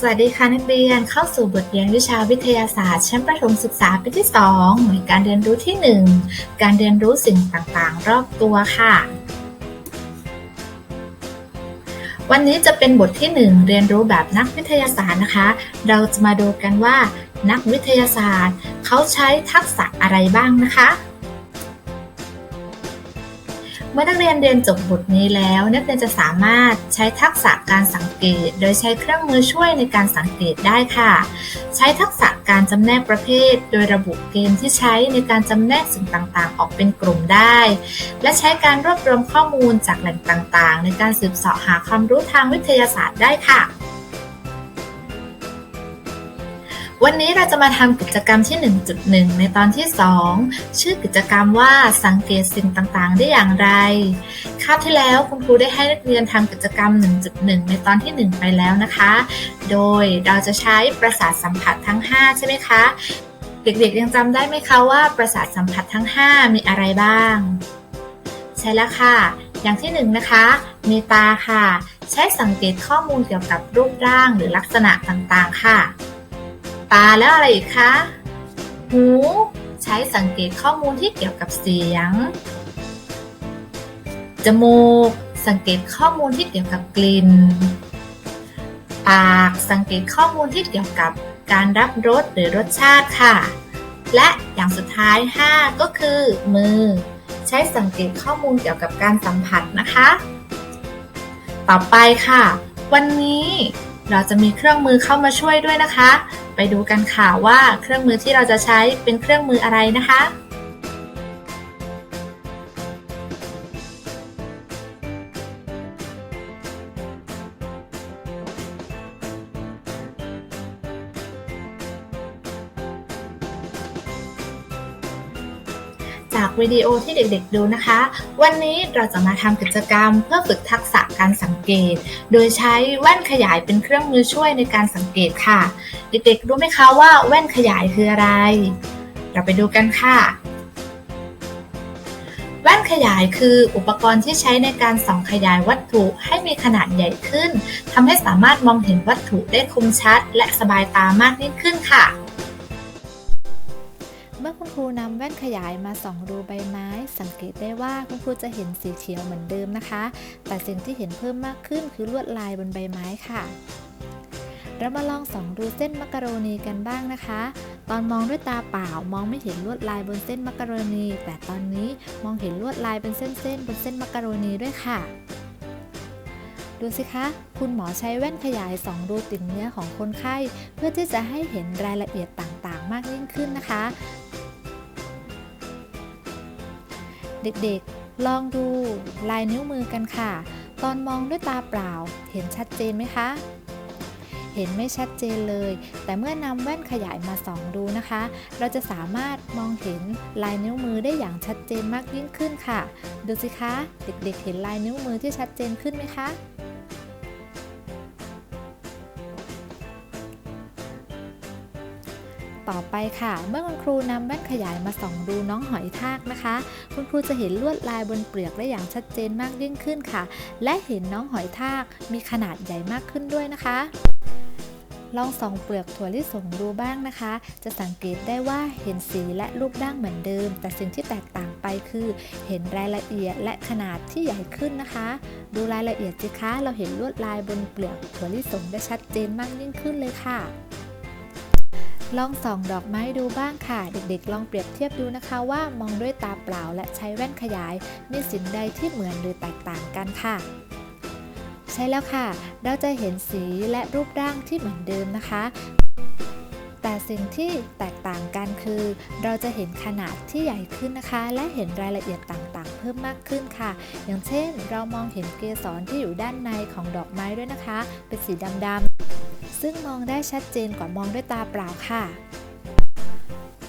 สวัสดีค่ะนักเรียนเข้าสู่บทเรียนวิชาวิทยาศาสตร์ชั้นประถมศึกษาปีที่ 2 หน่วยการเรียนรู้ที่ 1 การเรียนรู้สิ่งต่างๆ รอบตัวค่ะ วันนี้จะเป็นบทที่ 1 เรียนรู้แบบนักวิทยาศาสตร์นะคะ เราจะมาดูกันว่า นักวิทยาศาสตร์ เขาใช้ทักษะอะไรบ้างนะคะ เมื่อนักเรียนเรียนจบบทนี้แล้ว นักเรียนจะสามารถใช้ทักษะการสังเกต โดยใช้เครื่องมือช่วยในการสังเกตได้ค่ะ ใช้ทักษะการจำแนกประเภท โดยระบุเกณฑ์ที่ใช้ในการจำแนกสิ่งต่างๆ ออกเป็นกลุ่มได้ และใช้การรวบรวมข้อมูลจากแหล่งต่างๆ ในการสืบเสาะหาความรู้ทางวิทยาศาสตร์ได้ค่ะ วันนี้เราจะมาทำกิจกรรมที่ 1.1 ในตอนที่ 2 ชื่อกิจกรรมว่าสังเกตสิ่งต่างๆ ได้อย่างไร คาบที่แล้วคุณครูได้ให้นักเรียนทำกิจกรรม 1.1 ในตอนที่ 1 ไปแล้วนะคะ โดยเราจะใช้ประสาทสัมผัสทั้ง 5 ใช่ไหมคะ เด็กๆยังจำได้ไหมคะว่าประสาทสัมผัสทั้ง 5 มีอะไรบ้าง ใช่แล้วค่ะ อย่างที่ 1 นะคะ มีตาค่ะ ใช้สังเกตข้อมูลเกี่ยวกับรูปร่างหรือลักษณะต่างๆ ค่ะ ตาแล้วอะไรอีกคะ หู ใช้สังเกตข้อมูลที่เกี่ยวกับเสียง จมูก สังเกตข้อมูลที่เกี่ยวกับกลิ่น ปาก สังเกตข้อมูลที่เกี่ยวกับการรับรสหรือรสชาติค่ะ และอย่างสุดท้าย 5 ก็คือมือ ใช้สังเกตข้อมูลเกี่ยวกับการสัมผัสนะคะ ต่อไปค่ะ วันนี้ เราจะมีเครื่องมือเข้ามาช่วยด้วยนะคะ ไปดูกันค่ะว่าเครื่องมือที่เราจะใช้เป็นเครื่องมืออะไรนะคะ จากวิดีโอที่เด็กๆดูนะคะ วันนี้เราจะมาทำกิจกรรม เพื่อฝึกทักษะการสังเกต โดยใช้แว่นขยายเป็นเครื่องมือช่วยในการสังเกตค่ะ เด็กๆรู้ไหมคะว่าแว่นขยายคืออะไร เราไปดูกันค่ะ แว่นขยายคืออุปกรณ์ที่ใช้ในการส่องขยายวัตถุให้มีขนาดใหญ่ขึ้นทำให้สามารถมองเห็นวัตถุได้คมชัด และสบายตามากยิ่งขึ้นค่ะ รูนำแว่นขยายมาส่องดูใบไม้ สังเกตได้ว่าคุณครูจะเห็นสีเขียวเหมือนเดิมนะคะ แต่สิ่งที่เห็นเพิ่มมากขึ้นคือลวดลายบนใบไม้ค่ะ เรามาลองส่องดูเส้นมักกะโรนีกันบ้างนะคะ ตอนมองด้วยตาเปล่ามองไม่เห็นลวดลายบนเส้นมักกะโรนี แต่ตอนนี้มองเห็นลวดลายเป็นเส้นๆบนเส้นมักกะโรนีด้วยค่ะดูสิคะ คุณหมอใช้แว่นขยายส่องดูติ่งเนื้อของคนไข้ เพื่อที่จะให้เห็นรายละเอียดต่างๆ มากยิ่งขึ้นนะคะ เด็กๆ ลองดูลายนิ้วมือกันค่ะ ตอนมองด้วยตาเปล่า เห็นชัดเจนไหมคะ เห็นไม่ชัดเจนเลย แต่เมื่อนำแว่นขยายมาส่องดูนะคะ เราจะสามารถมองเห็นลายนิ้วมือได้อย่างชัดเจนมากยิ่งขึ้นค่ะ ดูสิคะ เด็กๆ เห็นลายนิ้วมือที่ชัดเจนขึ้นไหมคะ ต่อไปค่ะ เมื่อคุณครูนำแว่นขยายมาส่องดูน้องหอยทากนะคะ คุณครูจะเห็นลวดลายบนเปลือกได้อย่างชัดเจนมากยิ่งขึ้นค่ะ และเห็นน้องหอยทากมีขนาดใหญ่มากขึ้นด้วยนะคะลองส่องเปลือกถั่วลิสงดูบ้างนะคะ จะสังเกตได้ว่าเห็นสีและรูปร่างเหมือนเดิม แต่สิ่งที่แตกต่างไปคือ เห็นรายละเอียดและขนาดที่ใหญ่ขึ้นนะคะ ดูรายละเอียดสิคะ เราเห็นลวดลายบนเปลือกถั่วลิสงได้ชัดเจนมากยิ่งขึ้นเลยค่ะ ลองส่องดอกไม้ดูบ้างค่ะ เด็กๆ ลองเปรียบเทียบดูนะคะว่ามองด้วยตาเปล่าและใช้แว่นขยายมีสิ่งใดที่เหมือนหรือแตกต่างกันค่ะ ใช่แล้วค่ะ เราจะเห็นสีและรูปร่างที่เหมือนเดิมนะคะ แต่สิ่งที่แตกต่างกันคือ เราจะเห็นขนาดที่ใหญ่ขึ้นนะคะ และเห็นรายละเอียดต่างๆ เพิ่มมากขึ้นค่ะ อย่างเช่น เรามองเห็นเกสรที่อยู่ด้านในของดอกไม้ด้วยนะคะ เป็นสีดำๆ ซึ่งมองได้ชัดเจนกว่ามองด้วยตาเปล่าค่ะ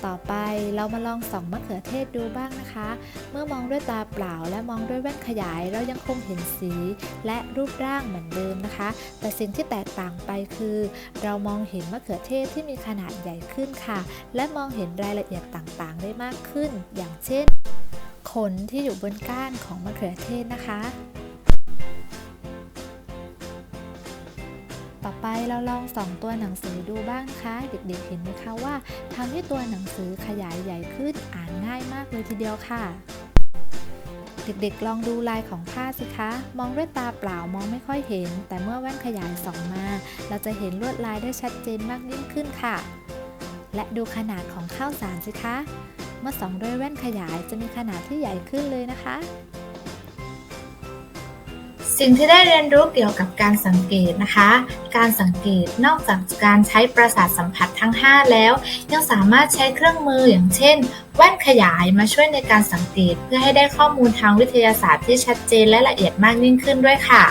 ต่อไปเรามาลองส่องมะเขือเทศดูบ้างนะคะ เมื่อมองด้วยตาเปล่าและมองด้วยแว่นขยาย เรายังคงเห็นสีและรูปร่างเหมือนเดิมนะคะ แต่สิ่งที่แตกต่างไปคือ เรามองเห็นมะเขือเทศที่มีขนาดใหญ่ขึ้นค่ะ และมองเห็นรายละเอียดต่างๆ ได้มากขึ้น อย่างเช่น ขนที่อยู่บนก้านของมะเขือเทศนะคะ เราลองส่องตัวหนังสือดูบ้างคะ เด็กๆเห็นไหมคะว่าทำให้ตัวหนังสือขยายใหญ่ขึ้นอ่านง่ายมากเลยทีเดียวค่ะ เด็กๆ ลองดูลายของผ้าสิคะ มองด้วยตาเปล่ามองไม่ค่อยเห็น แต่เมื่อแว่นขยายส่องมา เราจะเห็นลวดลายได้ชัดเจนมากยิ่งขึ้นค่ะ และดูขนาดของข้าวสารสิคะ เมื่อส่องด้วยแว่นขยายจะมีขนาดที่ใหญ่ขึ้นเลยนะคะ สิ่งที่ได้เรียนรู้เกี่ยวกับการสังเกตนะคะ การสังเกตนอกจากการใช้ประสาทสัมผัสทั้ง 5 แล้ว ยังสามารถใช้เครื่องมืออย่างเช่น แว่นขยายมาช่วยในการสังเกต เพื่อให้ได้ข้อมูลทางวิทยาศาสตร์ที่ชัดเจนและละเอียดมากยิ่งขึ้นด้วยค่ะ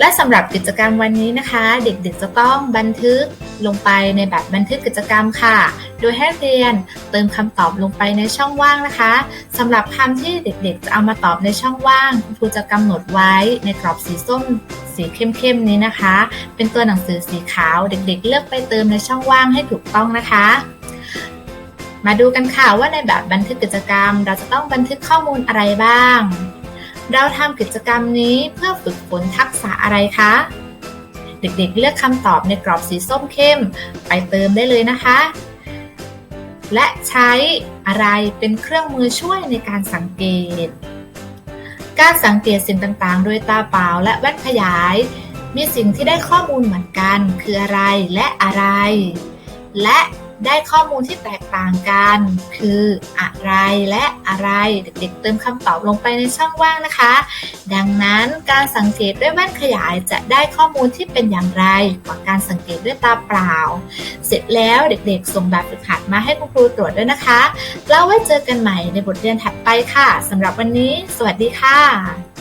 และสำหรับกิจกรรมวันนี้นะคะ เด็กๆจะต้องบันทึก ลงไปในแบบบันทึกกิจกรรมค่ะ โดยให้เรียนเติมคำตอบลงไปในช่องว่างนะคะสำหรับคำที่เด็กๆ จะเอามาตอบในช่องว่างคุณครูจะกำหนดไว้ในกรอบสีส้มสีเข้มๆนี้นะคะ เป็นตัวหนังสือสีขาวเด็กๆ เลือกไปเติมในช่องว่างให้ถูกต้องนะคะ มาดูกันค่ะว่าในแบบบันทึกกิจกรรม เราจะต้องบันทึกข้อมูลอะไรบ้าง เราทำกิจกรรมนี้เพื่อฝึกฝนทักษะอะไรคะ เด็กๆ เลือกคำตอบในกรอบสีส้มเข้ม ไปเติมได้เลยนะคะ และใช้อะไรเป็นเครื่องมือช่วยในการสังเกต การสังเกตสิ่งต่างๆ โดยตาเปล่าและแว่นขยาย มีสิ่งที่ได้ข้อมูลเหมือนกัน คืออะไรและอะไร และ ได้ข้อมูลที่แตกต่างกัน คืออะไรและอะไรเด็กๆเติมคำตอบลงไปในช่องว่างนะคะ ดังนั้นการสังเกตด้วยแว่นขยายจะได้ข้อมูลที่เป็นอย่างไรกว่าการสังเกตด้วยตาเปล่า เสร็จแล้วเด็กๆ ส่งแบบฝึกหัดมาให้คุณครูตรวจด้วยนะคะ แล้วไว้เจอกันใหม่ในบทเรียนถัดไปค่ะสำหรับวันนี้ สวัสดีค่ะ